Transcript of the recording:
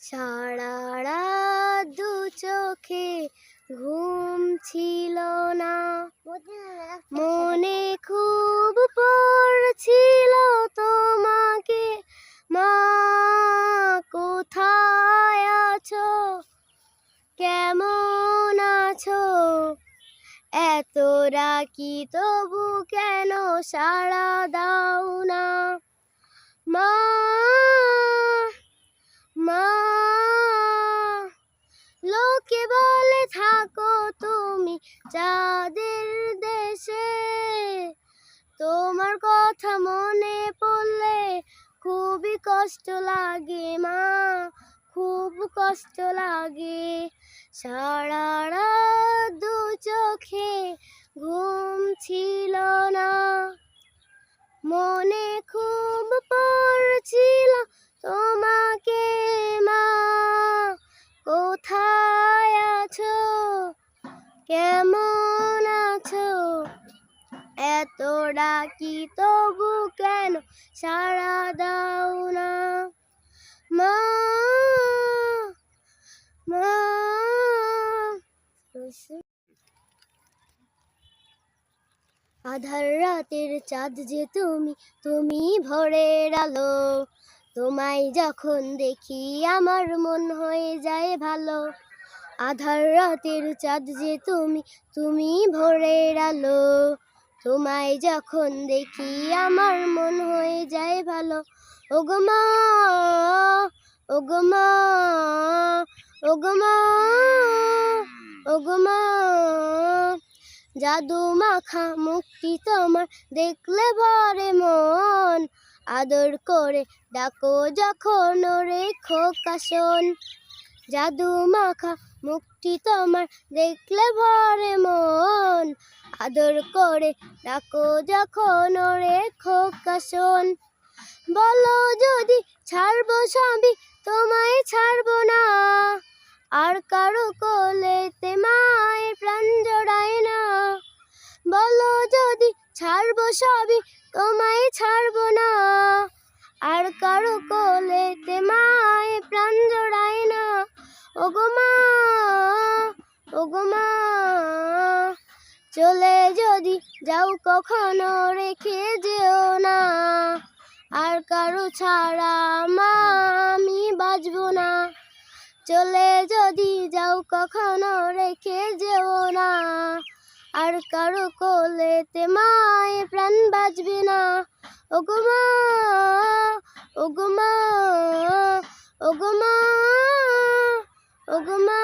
সারা দু চোখে ঘুম ছিল না। মনে খুব পড়ছিল তোমাকে। মা, কোথায় আছো? কেমন আছো? এত রাকি তবু কেন সাড়া দাও না? মা কথা মনে পড়লে খুবই কষ্ট লাগে মা। খুব কষ্ট লাগে। সারা দু চোখে ঘুম এত ডাকি তবু কেন সারা দাও না? মা। আধার রাতের চাঁদ যে তুমি তুমি ভোরের আলো। তোমায় যখন দেখি আমার মন হয়ে যায় ভালো। আধার রাতের চাঁদ যে তুমি তুমি ভোরের আলো। তোমায় যখন দেখি আমার মন হয়ে যায় ভালো। ওগো মা ওগো মা ওগো মা ওগো মা, জাদু মাখা মুক্তি তোমার দেখলে ভরে মন। আদর করে ডাকো যখন রেখো খোকাশন জাদু মাখা মুক্তি তোমার দেখলে ভরে মন। আদর করে ডাকো যখন ওরে খোকাশন বলো যদি ছাড়বো সবই তোমায় ছাড়বো না। আর কারও কোলেতে মায়ের প্রাণ জড়ায় না। বলো যদি ছাড়বো সবই তোমায় ছাড়বো না। আর কারও কোলেতে মায়ে প্রাণ জড়ায় না। ওগো ওগো মা। চলে যদি যাও কখনো রেখে যেও না। আর কারও ছাড়া মা আমি বাঁচবো না। চলে যদি যাও কখনো রেখে যেও না। আর কারও কোলেতে মায়ে প্রাণ বাঁচবে না। ওগো মা ওগো মা।